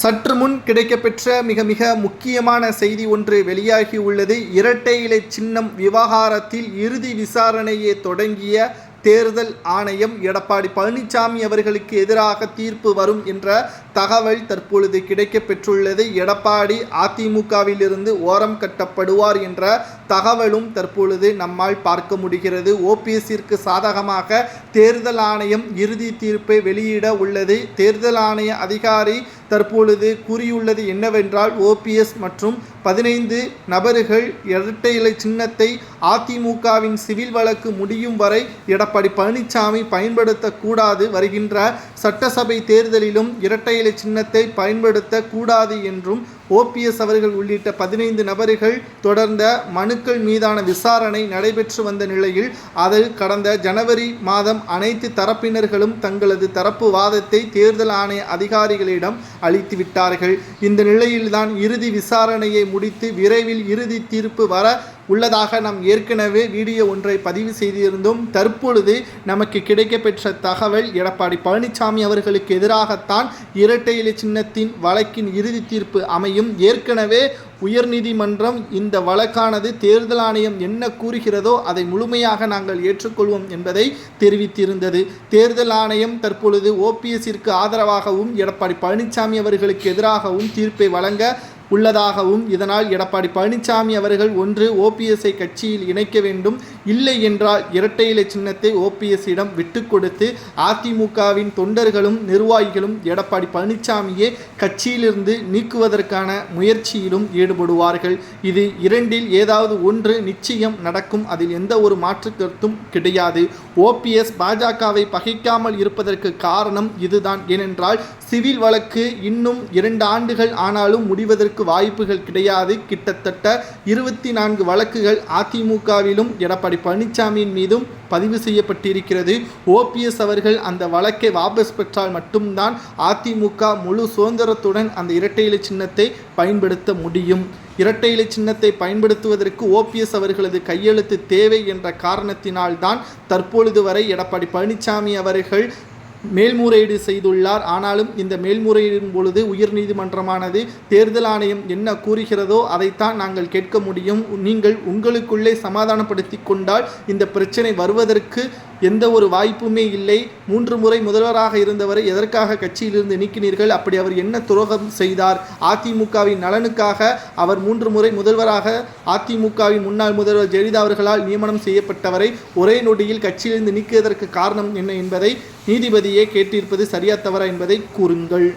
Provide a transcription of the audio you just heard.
சற்று முன் கிடைக்கப்பெற்ற மிக மிக முக்கியமான செய்தி ஒன்று வெளியாகி உள்ளது. இரட்டை இலை சின்னம் விவகாரத்தில் இறுதி விசாரணையை தொடங்கிய தேர்தல் ஆணையம் எடப்பாடி பழனிசாமி அவர்களுக்கு எதிராக தீர்ப்பு வரும் என்ற தகவல் தற்பொழுது கிடைக்கப்பெற்றுள்ளது. எடப்பாடி அதிமுகவிலிருந்து ஓரம் கட்டப்படுவார் என்ற தகவலும் தற்பொழுது நம்மால் பார்க்க முடிகிறது. ஓபிஎஸ்ஸிற்கு சாதகமாக தேர்தல் ஆணையம் இறுதி தீர்ப்பை வெளியிட உள்ளது. தேர்தல் ஆணைய அதிகாரி தற்பொழுது கூறியுள்ளது என்னவென்றால் ஓபிஎஸ் மற்றும் பதினைந்து நபர்கள் இரட்டை இலை சின்னத்தை அதிமுகவின் சிவில் வழக்கு முடியும் வரை எடப்பாடி பழனிசாமி பயன்படுத்தக்கூடாது வருகின்ற சட்டசபை தேர்தலிலும் இரட்டை இலை சின்னத்தை பயன்படுத்தக்கூடாது என்றும் ஓபிஎஸ் அவர்கள் உள்ளிட்ட பதினைந்து நபர்கள் தொடர்ந்த மனுக்கள் மீதான விசாரணை நடைபெற்று வந்த நிலையில் அதில் கடந்த ஜனவரி மாதம் அனைத்து தரப்பினர்களும் தங்களது தரப்பு வாதத்தை தேர்தல் ஆணைய அதிகாரிகளிடம் அளித்து விட்டார்கள். இந்த நிலையில்தான் இறுதி விசாரணையை முடித்து விரைவில் இறுதி தீர்ப்பு வர உள்ளதாக நாம் ஏற்கனவே வீடியோ ஒன்றை பதிவு செய்திருந்தும். தற்பொழுது நமக்கு கிடைக்கப்பெற்ற தகவல் எடப்பாடி பழனிசாமி அவர்களுக்கு எதிராகத்தான் இரட்டை இலை சின்னத்தின் வழக்கின் இறுதி தீர்ப்பு அமையும். ஏற்கனவே உயர்நீதிமன்றம் இந்த வழக்கானது தேர்தல் ஆணையம் என்ன கூறுகிறதோ அதை முழுமையாக நாங்கள் ஏற்றுக்கொள்வோம் என்பதை தெரிவித்திருந்தது. தேர்தல் ஆணையம் தற்பொழுது ஓபிஎஸ்ஸிற்கு ஆதரவாகவும் எடப்பாடி பழனிசாமி அவர்களுக்கு எதிராகவும் தீர்ப்பை வழங்க உள்ளதாகவும் இதனால் எடப்பாடி பழனிசாமி அவர்கள் ஒன்று ஓபிஎஸ்ஐ கட்சியில் இணைக்க வேண்டும் இல்லை என்றால் இரட்டை இலை சின்னத்தை ஓபிஎஸ்ஸிடம் விட்டு கொடுத்து அதிமுகவின் தொண்டர்களும் நிர்வாகிகளும் எடப்பாடி பழனிசாமியே கட்சியிலிருந்து நீக்குவதற்கான முயற்சியிலும் ஈடுபடுவார்கள். இது இரண்டில் ஏதாவது ஒன்று நிச்சயம் நடக்கும் அதில் எந்த ஒரு மாற்று கருத்தும் கிடையாது. ஓபிஎஸ் பாஜகவை பகைக்காமல் இருப்பதற்கு காரணம் இதுதான். ஏனென்றால் சிவில் வழக்கு இன்னும் இரண்டு ஆண்டுகள் ஆனாலும் முடிவதற்கு வாய்ப்புகள் கிடையாது. கிட்டத்தட்ட இருபத்தி நான்கு வழக்குகள் அதிமுகவிலும் எடப்பாடி பழனிசாமியின் மீதும் பதிவு செய்யப்பட்டிருக்கிறது. ஓபிஎஸ் அவர்கள் அந்த வழக்கை வாபஸ் பெற்றால் மட்டும்தான் அதிமுக முழு சுதந்திரத்துடன் அந்த இரட்டை இலை சின்னத்தை பயன்படுத்த முடியும். இரட்டை இலை சின்னத்தை பயன்படுத்துவதற்கு ஓபிஎஸ் அவர்களது கையெழுத்து தேவை என்ற காரணத்தினால்தான் தற்பொழுது வரை எடப்பாடி பழனிசாமி அவர்கள் மேல்முறையீடு செய்துள்ளார். ஆனாலும் இந்த மேல்முறையீடின் பொழுது உயர்நீதிமன்றமானது தேர்தல் ஆணையம் என்ன கூறுகிறதோ அதைத்தான் நாங்கள் கேட்க முடியும். நீங்கள் உங்களுக்குள்ளே சமாதானப்படுத்தி கொண்டால் இந்த பிரச்சனை வருவதற்கு எந்த ஒரு வாய்ப்புமே இல்லை. மூன்று முறை முதல்வராக இருந்தவரை எதற்காக கட்சியிலிருந்து நீக்கினீர்கள்? அப்படி அவர் என்ன துரோகம் செய்தார்? அதிமுகவின் நலனுக்காக அவர் மூன்று முறை முதல்வராக அதிமுகவின் முன்னாள் முதல்வர் ஜெயலலிதா அவர்களால் நியமனம் செய்யப்பட்டவரை ஒரே நொடியில் கட்சியிலிருந்து நீக்கியதற்கு காரணம் என்ன என்பதை நீதிபதியே கேட்டிருப்பது சரியா தவறா என்பதை கூறுங்கள்.